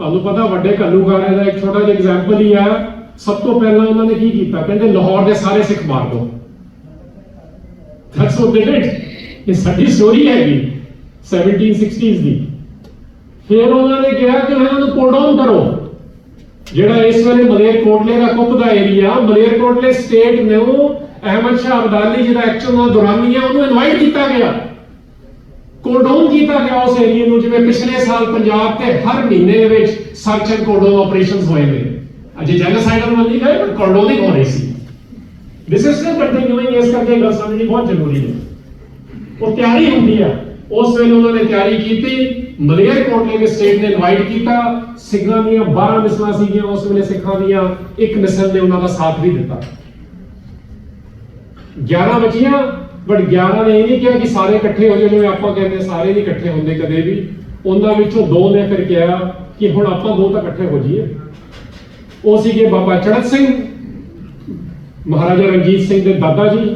ਤੁਹਾਨੂੰ ਪਤਾ ਵੱਡੇ ਘੱਲੂਘਾਰੇ ਦਾ ਇੱਕ ਛੋਟਾ ਜਿਹਾ ਐਗਜ਼ਾਮਪਲ ਹੀ ਆ ਸਭ ਤੋਂ ਪਹਿਲਾਂ ਉਹਨਾਂ ਨੇ ਕੀ ਕੀਤਾ? ਕਹਿੰਦੇ ਲਾਹੌਰ ਦੇ ਸਾਰੇ ਸਿੱਖ ਮਾਰ ਦਿਓ ਦੈਟਸ ਵਾਟ ਦੇ ਡਿਡ ਇਹ ਸਾਡੀ ਸਟੋਰੀ ਹੈਗੀ 1760s ਦੀ। ਫਿਰ ਉਹਨਾਂ ਨੇ ਕਿਹਾ ਕਿ ਇਹਨਾਂ ਨੂੰ ਪੁੱਲ ਡਾਊਨ ਕਰੋ। ਜਿਹੜਾ ਇਸ ਵੇਲੇ ਮਲੇਰਕੋਟਲੇ ਦਾ ਕੁੱਪ ਦਾ ਏਰੀਆ ਮਲੇਰਕੋਟਲੇ ਸਟੇਟ ਨੂੰ ਅਹਿਮਦ ਸ਼ਾਹ ਅਬਦਾਲੀ ਜਿਹਦਾ ਐਕਚੁਅਲ ਨਾਲ ਦੁਰਾਨੀ ਹੈ ਉਹਨੂੰ ਇਨਵਾਈਟ ਕੀਤਾ ਗਿਆ। ਕੋਡੋਨ ਕੀਤਾ ਗਿਆ ਉਸ ਏਰੀਆ ਨੂੰ, ਜਿਵੇਂ ਪਿਛਲੇ ਸਾਲ ਪੰਜਾਬ ਤੇ ਹਰ ਮਹੀਨੇ ਦੇ ਵਿੱਚ ਸਰਚ ਐਂਡ ਕੋਡੋਨ ਆਪਰੇਸ਼ਨਸ ਹੋਏ ਨੇ। ਅਜੇ ਜੈਨੋਸਾਈਡਲ ਮੰਨ ਗਏ ਪਰ ਕੋਡੋਨਿੰਗ ਹੋ ਰਹੀ ਸੀ। ਦਿਸ ਇਜ਼ ਸਟਿਲ ਕੰਟੀਨਿਊਇੰਗ ਇਸ ਕਰਕੇ ਗੱਲ ਸਮਝਣੀ ਬਹੁਤ ਜ਼ਰੂਰੀ ਹੈ। ਉਹ ਤਿਆਰੀ ਹੁੰਦੀ ਆ। ਉਸ ਵੇਲੇ ਉਹਨਾਂ ਨੇ ਤਿਆਰੀ ਕੀਤੀ ਮਲੇਰਕੋਟਲੇ ਦੇ ਸਟੇਟ ਨੇ ਇਨਵਾਈਟ ਕੀਤਾ, ਸਿੱਖਾਂ ਦੀਆਂ 12 ਮਿਸਲਾਂ ਸੀਗੀਆਂ ਉਸ ਵੇਲੇ ਸਿੱਖਾਂ ਦੀਆਂ, ਇੱਕ ਮਿਸਲ ਨੇ ਉਹਨਾਂ ਦਾ ਸਾਥ ਵੀ ਦਿੱਤਾ। 11 ਬਚੀਆਂ ਬਟ 11 ਨੇ ਇਹ ਨਹੀਂ ਕਿਹਾ ਕਿ ਸਾਰੇ ਇਕੱਠੇ ਹੋ ਜਾਓ, ਜਿਵੇਂ ਆਪਾਂ ਕਹਿੰਦੇ ਸਾਰੇ ਨਹੀਂ ਇਕੱਠੇ ਹੁੰਦੇ ਕਦੇ ਵੀ। ਉਹਨਾਂ ਵਿੱਚੋਂ ਦੋ ਨੇ ਫਿਰ ਕਿਹਾ ਕਿ ਹੁਣ ਆਪਾਂ ਦੋ ਤਾਂ ਇਕੱਠੇ ਹੋ ਜਾਈਏ। ਉਹ ਸੀਗੇ ਬਾਬਾ ਚੜਤ ਸਿੰਘ, ਮਹਾਰਾਜਾ ਰਣਜੀਤ ਸਿੰਘ ਦੇ ਦਾਦਾ ਜੀ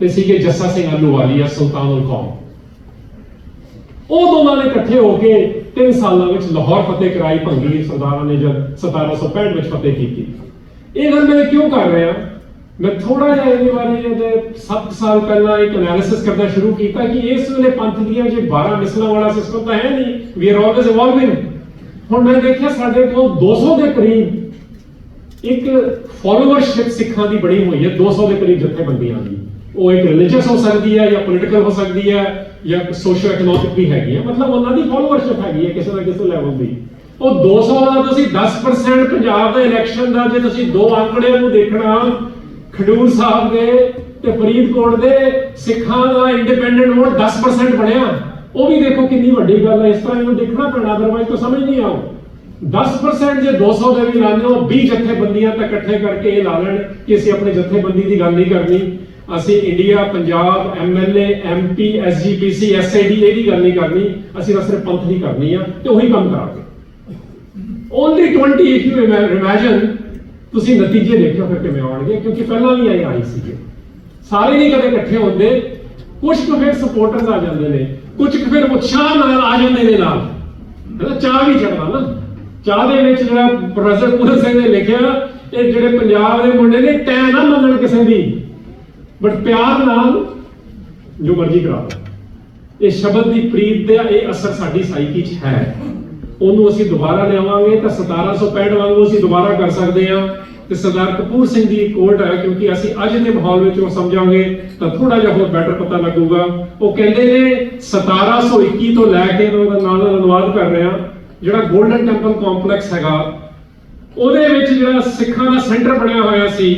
ਤੇ ਸੀਗੇ ਜੱਸਾ ਸਿੰਘ ਅਲੂਵਾਲੀਆ ਸੁਲਤਾਨੁਲ ਕੌਮ। ਉਹ ਦੋਨਾਂ ਨੇ ਇਕੱਠੇ ਹੋ ਕੇ 3 ਸਾਲਾਂ ਵਿੱਚ ਲਾਹੌਰ ਫਤਿਹ ਕਰਾਈ ਭੰਗੀ ਸਰਦਾਰਾਂ ਨੇ ਜਦ 1765 ਵਿੱਚ ਫਤਿਹ ਕੀਤੀ। ਇਹ ਗੱਲ ਮੈਂ ਕਿਉਂ ਕਰ ਰਿਹਾ? ਮੈਂ ਥੋੜਾ ਜਿਹਾ ਇਹਦੇ ਬਾਰੇ ਇਹਦੇ 7 ਸਾਲ ਪਹਿਲਾਂ ਇੱਕ ਐਨਾਲਿਸਿਸ ਕਰਨਾ ਸ਼ੁਰੂ ਕੀਤਾ ਕਿ ਇਸ ਵੇਲੇ ਪੰਥ ਦੀਆਂ ਜੇ 12 ਮਿਸਲਾਂ ਵਾਲਾ ਸਿਸਟਮ ਤਾਂ ਹੈ ਨਹੀਂ ਵੀ ਆਰ ਆਲਵੇਜ਼ ਇਵੋਲਵਿੰਗ ਹੁਣ ਮੈਂ ਦੇਖਿਆ ਸਾਡੇ ਕੋਲ 200 ਦੇ ਕਰੀਬ ਇੱਕ ਫਾਲੋਅਰਸ਼ਿਪ ਸਿੱਖਾਂ ਦੀ ਬਣੀ ਹੋਈ ਹੈ 200 ਦੇ ਕਰੀਬ ਜਥੇਬੰਦੀਆਂ ਦੀ। ਉਹ ਇੱਕ ਰਿਲੀਜੀਅਸ ਹੋ ਸਕਦੀ ਹੈ ਜਾਂ ਪੋਲੀਟੀਕਲ ਹੋ ਸਕਦੀ ਹੈ ਜਾਂ ਸੋਸ਼ੀਓ ਇਕਨੋਮਿਕ ਵੀ ਹੈਗੀ ਹੈ। ਮਤਲਬ ਉਹਨਾਂ ਦੀ ਫਾਲੋਅਰਸ਼ਿਪ ਹੈਗੀ ਹੈ ਕਿਸੇ ਨਾ ਕਿਸੇ ਲੈਵਲ ਦੀ। ਉਹ 200 ਦਾ ਤੁਸੀਂ 10% ਪੰਜਾਬ ਦੇ ਇਲੈਕਸ਼ਨ ਦਾ ਜੇ ਤੁਸੀਂ ਦੋ ਅੰਕੜਿਆਂ ਨੂੰ ਦੇਖਣਾ ਖਡੂਰ ਸਾਹਿਬ ਦੇ ਤੇ ਫਰੀਦਕੋਟ ਦੇ ਸਿੱਖਾਂ ਦਾ ਇੰਡੀਪੈਂਡੈਂਟ ਵੋਟ 10% ਬਣਿਆ। ਉਹ ਵੀ ਦੇਖੋ ਕਿੰਨੀ ਵੱਡੀ ਗੱਲ ਹੈ। ਇਸ ਤਰ੍ਹਾਂ ਇਹਨੂੰ ਦੇਖਣਾ ਪੈਣਾ ਅਦਰਵਾਈਜ਼ ਤਾਂ ਸਮਝ ਨਹੀਂ ਆਉ 10% ਜੇ 200 ਦੇ ਵੀ ਲਾਣੇ ਹੋ 20 ਜਥੇਬੰਦੀਆਂ ਤਾਂ ਇਕੱਠੇ ਕਰਕੇ ਇਹ ਲਾ ਲੈਣ ਕਿ ਅਸੀਂ ਆਪਣੇ ਜਥੇਬੰਦੀ ਦੀ ਗੱਲ ਨਹੀਂ ਕਰਨੀ। ਅਸੀਂ India, Punjab MLA MP SGPC SID ਇਹਦੀ ਗੱਲ ਨਹੀਂ ਕਰਨੀ। ਅਸੀਂ ਤਾਂ ਸਿਰਫ ਪੰਥ ਦੀ ਕਰਨੀ ਆ ਤੇ ਉਹੀ ਕੰਮ ਕਰਾਂਗੇ। ਓਨਲੀ 20 ਇਫ ਯੂ ਇਮੇਜਿਨ ਤੁਸੀਂ ਨਤੀਜੇ ਦੇਖਿਓ ਫਿਰ ਕਿਵੇਂ ਆਉਣਗੇ, ਕਿਉਂਕਿ ਪਹਿਲਾਂ ਵੀ ਆਏ ਆਈ ਸੀਗੇ। ਸਾਰੇ ਨਹੀਂ ਕਦੇ ਇਕੱਠੇ ਹੁੰਦੇ। ਕੁਝ ਕੁ ਫਿਰ ਸਪੋਰਟਰਸ ਆ ਜਾਂਦੇ ਨੇ। ਕੁਝ ਕੁ ਫਿਰ ਉਤਸ਼ਾਹ ਨਾਲ ਆ ਜਾਂਦੇ ਨੇ ਨਾਲ। ਹੈਨਾ, ਚਾਹ ਵੀ ਚੜਦਾ ਨਾ। ਚਾਹ ਦੇ ਵਿੱਚ ਜਿਹੜਾ ਪ੍ਰੋਫੈਸਰ ਪੂਰਨ ਸਿੰਘ ਨੇ ਲਿਖਿਆ, ਇਹ ਜਿਹੜੇ ਪੰਜਾਬ ਦੇ ਮੁੰਡੇ ਨੇ ਟੈ ਨਾ ਮੰਨਣ ਕਿਸੇ ਦੀ। ਬਟ ਪਿਆਰ ਨਾਲ ਜੋ ਮਰਜ਼ੀ ਕਰਾ ਇਹ ਸ਼ਬਦ ਦੀ ਪ੍ਰੀਤ ਦਾ ਇਹ ਅਸਰ ਸਾਡੀ ਸਾਈਕੀ 'ਚ ਹੈ। ਉਹਨੂੰ ਅਸੀਂ ਦੁਬਾਰਾ ਲਿਆਵਾਂਗੇ ਤਾਂ 1765 ਵਾਂਗੂ ਅਸੀਂ ਦੁਬਾਰਾ ਕਰ ਸਕਦੇ ਹਾਂ। ਤੇ ਸਰਦਾਰ ਕਪੂਰ ਸਿੰਘ ਦੀ ਕੋਟ ਹੈ, ਕਿਉਂਕਿ ਅਸੀਂ ਅੱਜ ਦੇ ਮਾਹੌਲ ਵਿੱਚ ਉਹ ਸਮਝਾਂਗੇ, ਤਾਂ ਥੋੜਾ ਜਿਹਾ ਹੋਰ ਬੈਟਰ ਪਤਾ ਲੱਗੂਗਾ। ਉਹ ਕਹਿੰਦੇ ਨੇ 1721 ਤੋਂ ਲੈ ਕੇ ਉਹਦਾ ਨਾਲ ਅਨੁਵਾਦ ਕਰ ਰਿਹਾ, ਜਿਹੜਾ 골ਡਨ ਟੈਂਪਲ ਕੰਪਲੈਕਸ ਹੈਗਾ, ਉਹਦੇ ਵਿੱਚ ਜਿਹੜਾ ਸਿੱਖਾਂ ਦਾ ਸੈਂਟਰ ਬਣਿਆ ਹੋਇਆ ਸੀ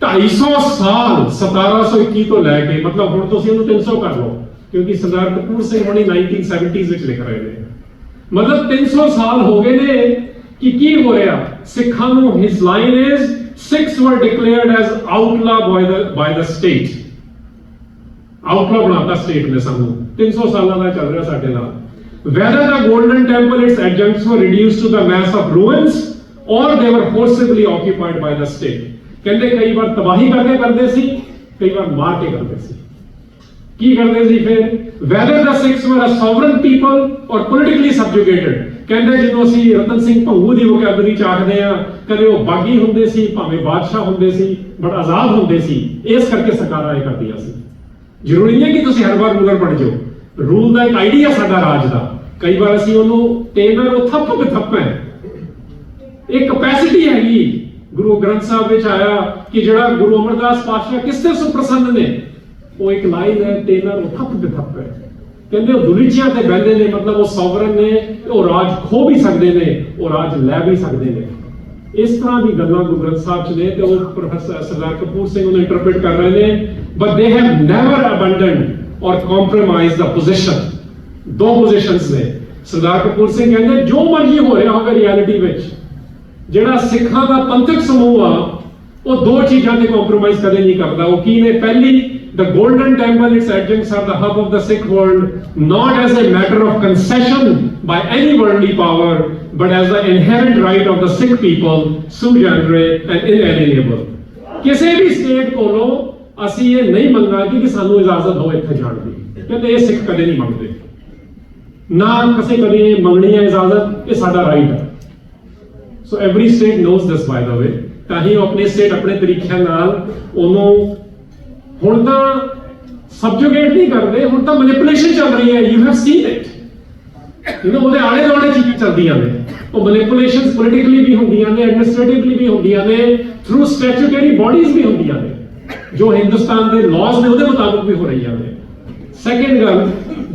250 ਸਾਲ 1721 ਤੋਂ ਲੈ ਕੇ, ਮਤਲਬ ਹੁਣ ਤੁਸੀਂ ਉਹਨੂੰ 300 ਕਰ ਲਓ, ਕਿਉਂਕਿ ਸਰਦਾਰ ਕਪੂਰ ਸਿੰਘ ਹੁਣੀ 1970s ਵਿੱਚ ਲਿਖ ਰਹੇ ਨੇ। ਮਤਲਬ 300 ਸਾਲ ਹੋ ਗਏ ਨੇ ਕਿ ਕੀ ਹੋ ਰਿਹਾ ਸਿੱਖਾਂ ਨੂੰ his line is Sikhs were declared as outlaw by the by the state outlaw ਬਣਾਤਾ ਸਟੇਟ ਨੇ ਸਾਨੂੰ। 300 ਸਾਲਾਂ ਦਾ ਚੱਲ ਰਿਹਾ ਸਾਡੇ ਨਾਲ। Whether the golden temple, its adjuncts were reduced to the mass of ruins or they were forcibly occupied by the state ਕਹਿੰਦੇ ਕਈ ਵਾਰ ਤਬਾਹੀ ਕਰਕੇ ਕਰਦੇ ਸੀ, ਕਈ ਵਾਰ ਮਾਰ ਕੇ ਕਰਦੇ ਸੀ। ਕੀ ਕਰਦੇ ਸੀ ਫਿਰ? Whether the Sikhs were a sovereign people or politically subjugated. ਕਹਿੰਦੇ ਜਦੋਂ ਅਸੀਂ ਰਤਨ ਸਿੰਘ ਭੰਗੂ ਦੀ ਵੋਕੈਬਲਰੀ ਚ ਆਖਦੇ ਆ ਕਦੇ ਉਹ ਬਾਗੀ ਹੁੰਦੇ ਸੀ, ਭਾਵੇਂ ਬਾਦਸ਼ਾਹ ਹੁੰਦੇ ਸੀ ਬਟ ਆਜ਼ਾਦ ਹੁੰਦੇ ਸੀ। ਇਸ ਕਰਕੇ ਸਰਕਾਰਾਂ ਇਹ ਕਰਦੀਆਂ ਸੀ ਜ਼ਰੂਰੀ ਨਹੀਂ ਕਿ ਤੁਸੀਂ ਹਰ ਵਾਰ ਰੂਲਰ ਬਣ ਜਾਓ। ਰੂਲ ਦਾ ਇੱਕ ਆਈਡੀਆ ਸਾਡਾ ਰਾਜ ਦਾ। ਕਈ ਵਾਰ ਅਸੀਂ ਉਹਨੂੰ ਟੇਨਰ ਉਹ ਥੱਪ ਬਥੱਪ ਹੈ। ਇਹ ਕਪੈਸਿਟੀ ਹੈਗੀ। ਗੁਰੂ ਗ੍ਰੰਥ ਸਾਹਿਬ ਵਿੱਚ ਆਇਆ ਕਿ ਜਿਹੜਾ ਗੁਰੂ ਅਮਰਦਾਸ ਪਾਤਸ਼ਾਹ ਕਿਸ ਤੇ ਸੁਪ੍ਰਸੰਨ ਨੇ? ਉਹ ਇੱਕ ਲਾਈਨ ਹੈ ਟੇਨਰ ਉਹ ਥੱਪ ਬਥੱਪ ਹੈ। ਕਹਿੰਦੇ ਉਹ ਦੁਨੀਚਿਆਂ ਤੇ ਬੈਠਦੇ ਨੇ, ਮਤਲਬ ਉਹ ਸੋਵਰਨ ਨੇ, ਉਹ ਰਾਜ ਖੋ ਵੀ ਸਕਦੇ ਨੇ, ਉਹ ਰਾਜ ਲੈ ਵੀ ਸਕਦੇ ਨੇ। ਇਸ ਤਰ੍ਹਾਂ ਦੀ ਗੱਲਾਂ ਗੁਰੂ ਗ੍ਰੰਥ ਸਾਹਿਬ ਚ ਨੇ ਤੇ ਉਹ ਪ੍ਰੋਫੈਸਰ ਸਰਦਾਰ ਕਪੂਰ ਸਿੰਘ ਉਹਨੂੰ ਇੰਟਰਪ੍ਰੀਟ ਕਰ ਰਹੇ ਨੇ ਬਟ ਦੇ have never abandoned or compromise the position ਦੋ ਪੋਜੀਸ਼ਨਸ ਨੇ। ਸਰਦਾਰ ਕਪੂਰ ਸਿੰਘ ਕਹਿੰਦੇ, ਜੋ ਮਰਜ਼ੀ ਹੋ ਰਿਹਾ ਹੋਵੇ ਰਿਐਲਿਟੀ ਵਿੱਚ, ਜਿਹੜਾ ਸਿੱਖਾਂ ਦਾ ਪੰਥਕ ਸਮੂਹ ਆ ਉਹ ਦੋ ਚੀਜ਼ਾਂ ਤੇ ਕੰਪਰੋਮਾਈਜ਼ ਕਦੇ ਨਹੀਂ ਕਰਦਾ ਉਹ ਕੀ ਨੇ ਪਹਿਲੀ the golden temple its adjuncts are the hub of the sikh world not as a matter of concession by any worldly power but as the inherent right of the sikh people sui generis and inalienable ਕਿਸੇ ਵੀ state ਕੋਲੋਂ ਅਸੀਂ ਇਹ ਨਹੀਂ ਮੰਗਾਂਗੇ ਕਿ ਸਾਨੂੰ ਇਜਾਜ਼ਤ ਹੋ ਇੱਥੇ ਜਾਣ ਦੀ ਕਹਿੰਦੇ ਇਹ ਸਿੱਖ ਕਦੇ ਨਹੀਂ ਮੰਗਦੇ ਨਾ ਕਿਸੇ ਕਦੇ ਮੰਗਣੀ ਹੈ ਇਜਾਜ਼ਤ ਇਹ ਸਾਡਾ ਰਾਈਟ ਹੈ so every state knows this by the way ਤਾਂ ਹੀ ਉਹ ਆਪਣੇ ਸਟੇਟ ਆਪਣੇ ਤਰੀਕਿਆਂ ਨਾਲ ਉਹਨੂੰ ਹੁਣ ਤਾਂ ਸਬਜੂਗੇਟ ਨਹੀਂ ਕਰਦੇ, ਹੁਣ ਤਾਂ ਮੈਨੀਪੂਲੇਸ਼ਨ ਚੱਲ ਰਹੀ ਹੈ you have seen it you know ਉਹਦੇ ਆਲੇ ਦੁਆਲੇ ਚੀਜ਼ਾਂ ਚੱਲਦੀਆਂ ਨੇ, ਉਹ ਮੈਨੀਪੂਲੇਸ਼ਨਸ ਪੋਲੀਟੀਕਲੀ ਵੀ ਹੁੰਦੀਆਂ ਨੇ ਐਡਮਿਨਿਸਟ੍ਰੇਟਿਵਲੀ ਵੀ ਹੁੰਦੀਆਂ ਨੇ ਥਰੂ ਸਟੈਚੂਟਰੀ ਬਾਡੀਜ਼ ਵੀ ਹੁੰਦੀਆਂ ਨੇ, ਜੋ ਹਿੰਦੁਸਤਾਨ ਦੇ ਲਾਜ਼ ਨੇ ਉਹਦੇ ਮੁਤਾਬਕ ਵੀ ਹੋ ਰਹੀਆਂ ਨੇ। ਸੈਕੰਡ ਗੱਲ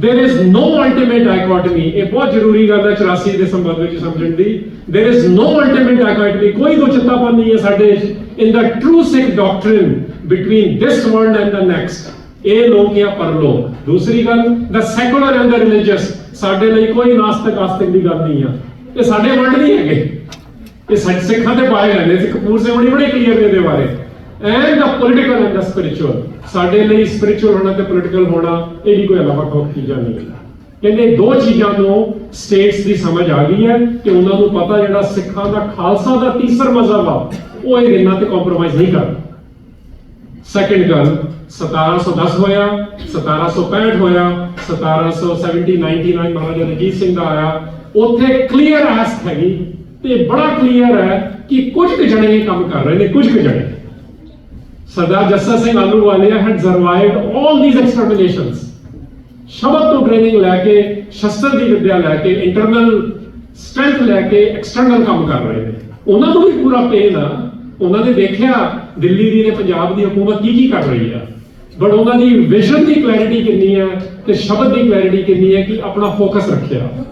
there is no ultimate dichotomy. ਇਹ ਬਹੁਤ ਜ਼ਰੂਰੀ ਗੱਲ ਹੈ 84 ਦੇ ਸੰਬੰਧ ਵਿੱਚ ਸਮਝਣ ਦੀ। There is no ultimate dichotomy ਕੋਈ ਦੋ ਚਿੱਤਾਪਨ ਨਹੀਂ ਹੈ ਸਾਡੇ in the true Sikh doctrine between this world and the next ਇਹ ਲੋਕ ਜਾਂ ਪਰਲੋਕ। ਦੂਸਰੀ ਗੱਲ, the secular and the religious ਸਾਡੇ ਲਈ ਕੋਈ ਨਾਸਤਿਕ ਆਸਤਿਕ ਦੀ ਗੱਲ ਨਹੀਂ ਆ। ਇਹ ਸਾਡੇ ਵਰਡ ਨਹੀਂ ਹੈਗੇ। ਇਹ ਸੱਚ ਸਿੱਖਾਂ ਦੇ ਪਾਏ ਜਾਂਦੇ ਸੀ। ਕਪੂਰ ਸਿੰਘ ਬੜੀ ਬੜੀ ਕਲੀਅਰ ਨੇ ਇਹਦੇ ਬਾਰੇ। And the political and the spiritual ਸਾਡੇ ਲਈ ਸਪਿਰਚੁਅਲ ਹੋਣਾ ਤੇ ਪੋਲੀਟੀਕਲ ਹੋਣਾ, ਇਹ ਵੀ ਕੋਈ ਅਲਾਵਾ ਕੋਈ ਚੀਜ਼ਾਂ ਨਹੀਂ ਹੈ। ਕਹਿੰਦੇ ਦੋ ਚੀਜ਼ਾਂ ਨੂੰ ਸਟੇਟਸ ਦੀ ਸਮਝ ਆ ਗਈ ਹੈ ਕਿ ਉਹਨਾਂ ਨੂੰ ਪਤਾ ਜਿਹੜਾ ਸਿੱਖਾਂ ਦਾ ਖਾਲਸਾ ਦਾ ਤੀਸਰ ਮਜ਼ਹਬ ਆ, ਉਹ ਇਹ ਇਹਨਾਂ ਤੇ ਕੰਪਰੋਮਾਈਜ਼ ਨਹੀਂ ਕਰਦਾ ਸੈਕੰਡ ਗੱਲ 1710 ਹੋਇਆ 1765 ਹੋਇਆ 1770 99 ਮਹਾਰਾਜਾ ਰਣਜੀਤ ਸਿੰਘ ਦਾ ਆਇਆ, ਉੱਥੇ ਕਲੀਅਰ ਆਸਕ ਹੈਗੀ ਤੇ ਬੜਾ ਕਲੀਅਰ ਹੈ ਕਿ ਕੁਝ ਕੁ ਜਣੇ ਇਹ ਕੰਮ ਕਰ ਰਹੇ ਨੇ, ਕੁਝ ਕੁ ਜਣੇ। Sardar Jassa Singh Ahluwalia had survived all these exterminations. ਸ਼ਬਦ ਤੋਂ ਟ੍ਰੇਨਿੰਗ ਲੈ ਕੇ ਸ਼ਸਤਰ ਦੀ ਵਿੱਦਿਆ ਲੈ ਕੇ ਇੰਟਰਨਲ ਸਟਰੈਂਥ ਲੈ ਕੇ ਐਕਸਟਰਨਲ ਕੰਮ ਕਰ ਰਹੇ ਨੇ ਉਹਨਾਂ ਨੂੰ ਵੀ ਪੂਰਾ ਪੇਨ ਆ ਉਹਨਾਂ ਨੇ ਦੇਖਿਆ ਦਿੱਲੀ ਦੀ ਤੇ ਪੰਜਾਬ ਦੀ ਹਕੂਮਤ ਕੀ ਕੀ ਕਰ ਰਹੀ ਆ ਬਟ ਉਹਨਾਂ ਦੀ ਵਿਜ਼ਨ ਦੀ ਕਲੈਰਿਟੀ ਕਿੰਨੀ ਹੈ ਤੇ ਸ਼ਬਦ ਦੀ ਕਲੈਰਿਟੀ ਕਿੰਨੀ ਹੈ ਕਿ ਆਪਣਾ ਫੋਕਸ ਰੱਖਿਆ